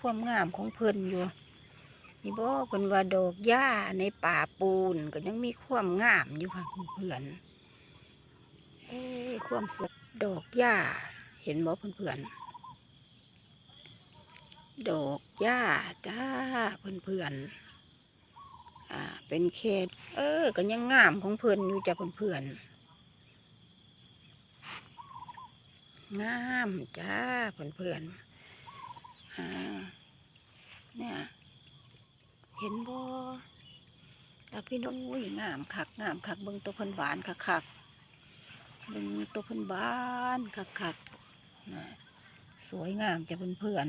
ความงามของเพิ่นอยู่นี่บ่เพิ่นว่าดอกหญ้าในป่าปูนก็ยังมีความงามอยู่ค่ะเพื่อนเอ้ความสวยดอกหญ้าเห็นบ่เพื่อนดอกหญ้าจ้าเพื่อนๆอ่า เป็นเขตเออ ก็ยังงามของเพิ่นอยู่จ้ะเพื่อนๆงามจ้าเพื่อนๆ อ่าเนี่ย เห็นบ่แล้วพี่น้องอุ้ยงามคักงามคักเบิ่งตัวเพิ่นหวานคักคักเบิ่งตัวเพิ่นบานคักคักนะสวยงามจะเพื่อน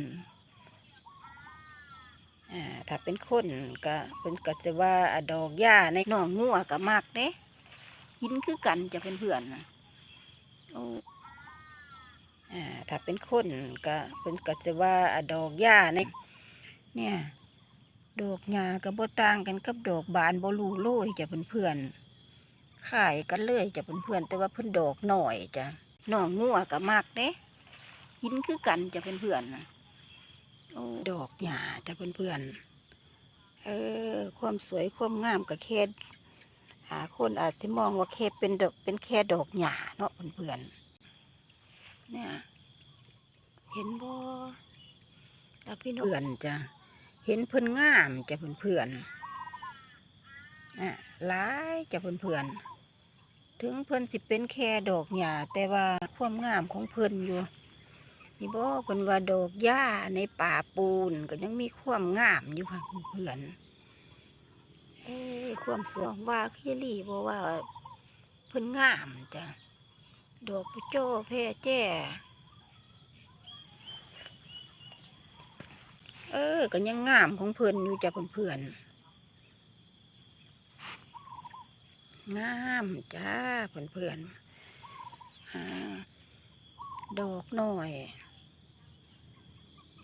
ๆอ่าถ้าเป็นคนก็เป็นก็จะว่าดอกหญ้าในหนองงัวก็มักเด้กินคือกันจะเพื่อนนะโอ้ อ่าถ้าเป็นคนก็เป็นก็จะว่าดอกหญ้าในเนี่ยดอกหญ้าก็บ่ต่างกันกับดอกบานบ่รูโรยจ้ะเพื่อนๆขายกันเลยจ้ะเพื่อนๆแต่ว่าเพิ่นดอกหน่อยจ้ะน้องงัวก็มักเด้กินคือกันจ้ะเพื่อนๆน่ะโอ้ดอกหญ้าจ้ะเพื่อนๆเออความสวยความงามก็แค่หาคนอาจจะมองว่าแค่เป็นดอกเป็นแค่ดอกหญ้าเนาะเพื่อนๆ เนี่ย เห็นบ่แล้วพี่น้องเพื่อนจ้ะเห็นเพื่อนงามจะเพื่อนเพื่อนๆอะหลายจะเพื่อนเพื่อนถึงเพื่อนสิเป็นแค่ดอกหญ้าแต่ว่าความงามของเพื่อนอยู่นี่บ่เพื่อนว่าดอกหญ้าในป่าปูนก็ยังมีความงามอยู่ค่ะเพื่อนเอ้ความสวยว่าคีรี่บ่ว่าเพื่อนงามจ้ะ ดอกปุโจ้แพ่แจ้ เออก็ยังงามของเพื่อนอยู่จ้ะเพื่อนงามจ้าเพื่อนเพื่อนดอกหน่อย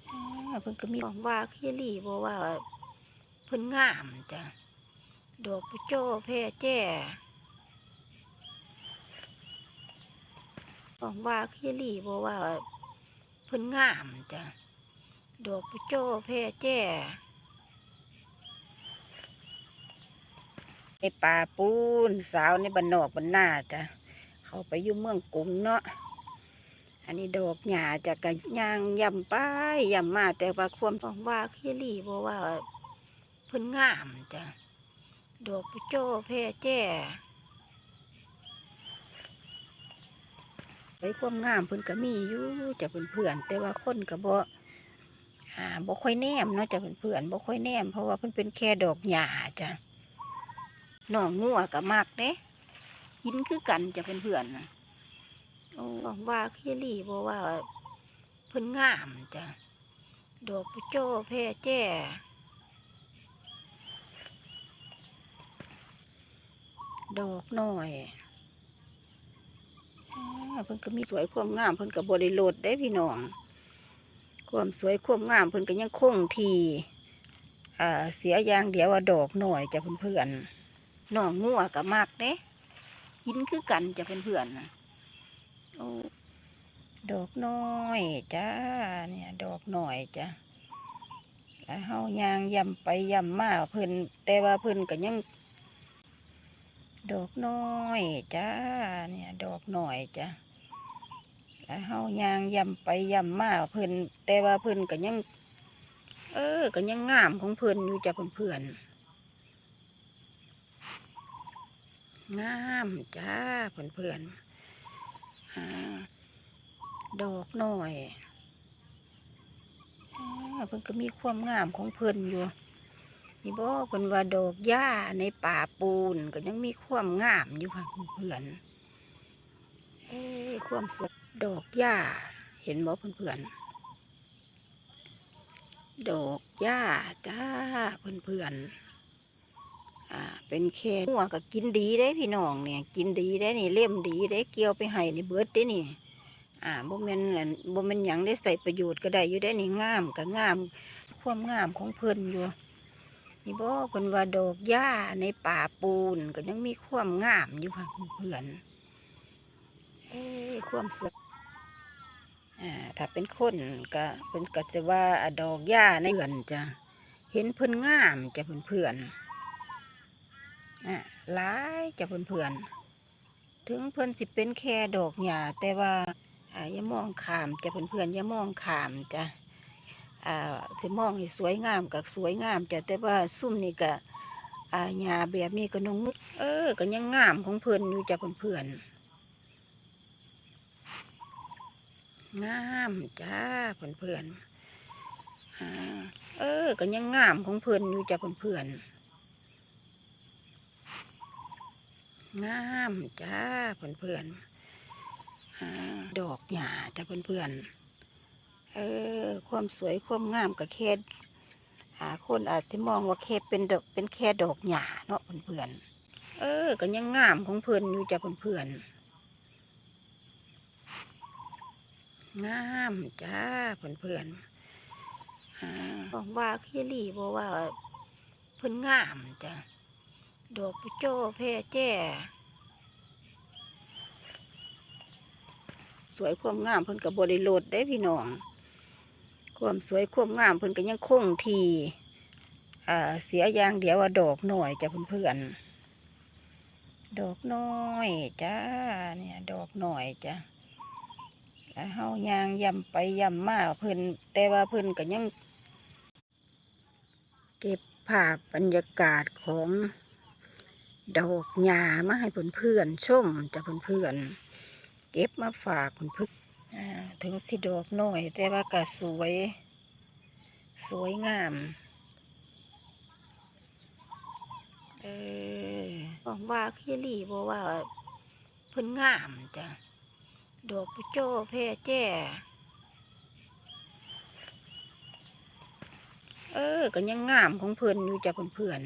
อ่าเพิ่นก็มีของว่าคีรี่บ่ว่าเพิ่นงามจ้ะดอกปุโจ้แพ่แจ้ ของว่าคีรี่บ่ว่าเพิ่นงามจ้ะดอกปุโจ้แพร่แจ้ในป่าปูนสาวในบ้านนอกบ้านนาจ้ะเขาไปอยู่เมืองกรุงเนาะอันนี้ดอกหญ้าจะกะย่างย่ำไปย่ำมาแต่ว่าความของว่าคีรี่บอกว่าเพิ่นงามจ้ะดอกปุโจ้แพร่แจ้ ไปความงามเพิ่นก็มีอยู่จะเพื่อนๆแต่ว่าคนก็บ่อ่าบ่ค่อยแนมเนาะจะเพื่อนๆบ่ค่อยแนม เพราะว่าเพิ่นเป็นแค่ดอกหญ้าจ้ะน้องงัวก็มักเด้กินคือกันจะเพื่อนๆน่ะโอ้ว่าคีรี่บ่ว่าเพิ่นงามจ้ะดอกปุโจ้แพร่แจ้ดอกน้อย เพิ่นก็มีสวยความงามเพิ่นก็บ่ได้โลดได้พี่น้อง ความสวยความงามเพิ่นก็ยังคงทีอ่าเสียยางเดียวว่าดอกหน่อยจะเพื่อนๆน้องงัวก็มักเด้กินคือกันจะเพื่อนๆน่ะโอ้ดอกน้อยจ้าเนี่ยดอกหน่อยจ้ะแล้วเฮายางย่ำไปย่ำมาเพิ่นแต่ว่าเพิ่นก็ยังดอกน้อยจ้าเนี่ยดอกหน่อยจ้ะ แล้วเฮายางย่ำไปย่ำมาเพิ่นแต่ว่าเพิ่นก็ยัง เออก็ยังงามของเพิ่นอยู่จ้ะเพื่อนๆงามจ้าเพื่อนๆอ่าดอกน้อยเพิ่นก็มีความงามของเพิ่นอยู่นี่บ่เพิ่นว่าดอกหญ้าในป่าปูนก็ยังมีความงามอยู่ค่ะเพื่อนเอ้ความสด ดอกหญ้า เห็นบ่เพื่อนๆ ดอกหญ้าจ้าเพื่อนๆ อ่า เป็นแค่หัวก็กินดีได้พี่น้องเนี่ย กินดีได้นี่เล่มดีได้เกี่ยวไปให้นี่เบิร์ดได้นี่ อ่าบ่แม่นอั่นบ่แม่นหยังได้ใส่ประโยชน์ก็ได้อยู่ได้นี่งามก็งาม ความงามของเพิ่นอยู่นี่บ่เพิ่นว่าดอกหญ้าในป่าปูนก็ยังมีความงามอยู่ค่ะเพื่อน เอ้ความสวย ถ้าเป็นคนก็เป็นก็จะว่าดอกหญ้าในเพื่อนจะเห็นเพิ่นงามจะเพื่อนเพื่อนๆอ่าหลายจะเพื่อนเพื่อนถึงเพิ่อนสิเป็นแค่ดอกหญ้าแต่ว่าอย่ามองขามจะเพื่อนเพื่อนอย่ามองขามจะสิมองให้สวยงามกับสวยงามจะแต่ว่าซุ่มนี่ก็หญ้าแบบนี้ก็นงเออก็ยังงามของเพิ่อนอยู่จะเพื่อนเพื่อนๆ งามจ้าเพื่อนเพื่อนเออก็ยังงามของเพื่อนอยู่จ้าเพื่อนเพื่อนงามจ้าเพื่อนเพื่อนอดอกหญ้าจ้าเพื่อนเพื่อนเออความสวยความงามกับแค่อ่าคนอาจจะมองว่าแค่เป็นดอกเป็นแค่ดอกหญ้าเนาะเพื่อนเพื่อนเออก็ยังงามของเพื่อนอยู่จ้าเพื่อนเพื่อนๆ งามจ้าเพื่อนเพื่อนๆอ่าบอกว่าพี่ลี่บอกว่าเพิ่นงามจ้ะดอกปุโจ้แพร่แจ้สวยความงามเพิ่นกับบริโลดได้พี่น้อง ความสวยความงามเพิ่นก็ยังคงทีอ่าเสียอย่างเดียวว่าดอกหน่อยจ้ะเพื่อนๆดอกน้อยจ้าเนี่ย ดอกหน่อยจ้ะแล้ว เฮายางย่ำไปย่ำมาเพิ่นแต่ว่าเพิ่นก็ยัง เก็บภาพบรรยากาศของดอกหญ้ามาให้เพื่อนๆชมจากเพื่อนๆเก็บมาฝากเพื่อนถึงสิดอกน้อย แต่ว่าก็สวย สวยงามเออบอกว่าพี่ลี่บอกว่าเพิ่นงามจ้ะ ดอกปุโจ้แพร่แจ้เออ ก็ยังงามของเพื่อนอยู่จ้ะเพื่อน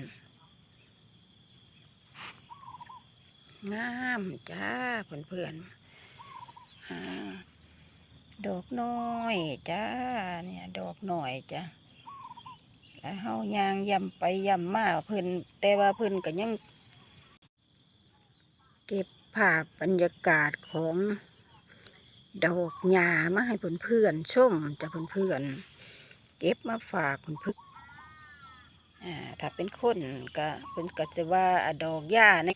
งามจ้าเพื่อนๆอ่าดอกน้อยจ้า เนี่ย ดอกหน้อยจ้ะแล้วเฮายางย่ำไปย่ำมาเพื่อนแต่ว่าเพื่อนก็ยัง เก็บภาพบรรยากาศของ ดอกหญ้ามาให้เพื่อนๆชมจากเพื่อนๆเก็บมาฝากเพื่อนอ่าถ้าเป็นคนก็เป็นก็จะว่าดอกหญ้าใน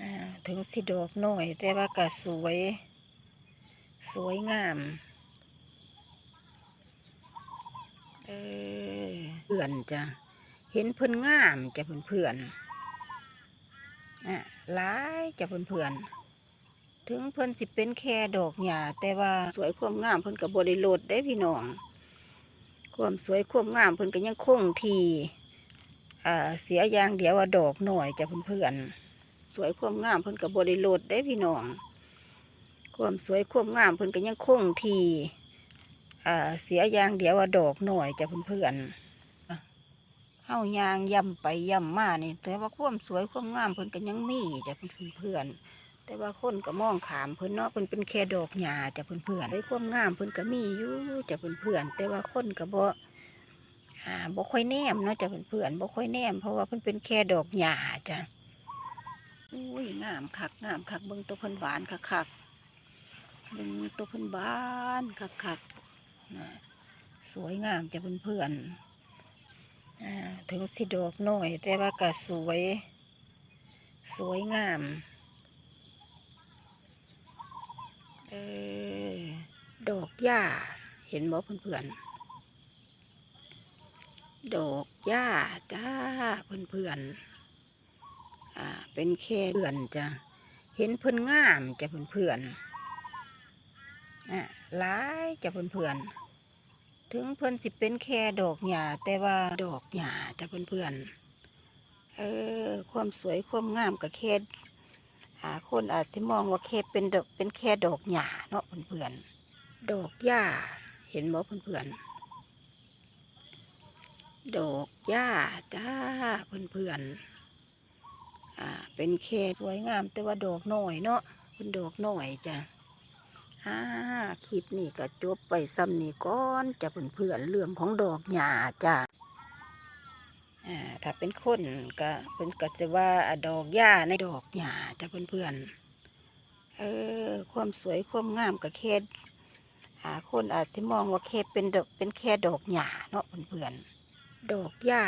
อ่าถึงสิดอกน้อยแต่ว่าก็สวย สวยงามเออเพื่อนจะเห็นเพื่อนงามจะเพื่อนๆอ่าหลายจะเพื่อนๆ ถึงเพิ่นสิเป็นแค่ดอกหญ้าแต่ว่าสวยความงามเพิ่นกับบริโลดได้พี่น้อง ความสวยความงามเพิ่นก็ยังคงทีอ่าเสียอย่างเดียวว่าดอกหน่อยจ้ะเพื่อนๆสวยความงามเพิ่นกับบริโลดได้พี่น้อง ความสวยความงามเพิ่นก็ยังคงทีอ่าเสียอย่างเดียวว่าดอกหน่อยจ้ะเพื่อนๆเฮายางย่ำไปย่ำมานี่แต่ว่าความสวยความงามเพิ่นก็ยังมีจ้ะเพื่อนๆ แต่ว่าคนก็มองขามเพิ่นเนาะเพิ่นเป็นแค่ดอกหญ้าจ้ะเพื่อนได้ความงามเพิ่นก็มีอยู่จ้ะเพื่อนแต่ว่าคนก็บ่อ่าบ่ค่อยแนมเนาะจ้ะเพื่อนๆบ่ค่อยแนมเพราะว่าเพิ่นเป็นแค่ดอกหญ้าจ้ะอุ้ยงามคักงามคักเบิ่งตัวเพิ่นหวานคักคักเบิ่งตัวเพิ่นบานคักคักสวยงามจ้ะเพื่อนๆอ่าถึงสิดอกน้อยแต่ว่าก็สวย สวยงาม เออ ดอกหญ้า เห็นบ่เพื่อนๆ ดอกหญ้าจ้าเพื่อนๆ อ่า เป็นแค่เพื่อนจ้ะ เห็นเพื่อนงามจ้ะเพื่อนๆอ่าหลายจ้ะเพื่อนๆ ถึงเพื่อนสิเป็นแค่ดอกหญ้าแต่ว่าดอกหญ้าจ้ะเพื่อนๆ เออ ความสวยความงามกับแค่คนอาจจะมองว่าแค่เป็นดอกเป็นแค่ดอกหญ้าเนาะเพื่อนๆ ดอกหญ้า เห็นบ่เพื่อนๆ ดอกหญ้าจ้าเพื่อนๆ อ่า เป็นแค่สวยงามแต่ว่าดอกหน้อยเนาะเป็นดอกหน้อยจ้ะอ่าคลิปนี้ก็จบไปซ้ำนี้ก่อนจะเพื่อนๆเรื่องของดอกหญ้าจ้ะอ่า ถ้าเป็นคนก็เป็นก็จะว่าดอกหญ้าในดอกหญ้าจ้ะเพื่อนๆเออ ความสวยความงามกับแค่ อ่าคนอาจจะมองว่าแค่เป็นดอกเป็นแค่ดอกหญ้าเนาะเพื่อนๆดอกหญ้า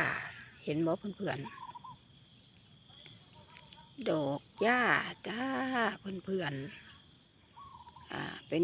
เห็นบ่เพื่อนๆดอกหญ้าจ้าเพื่อนๆอ่าเป็น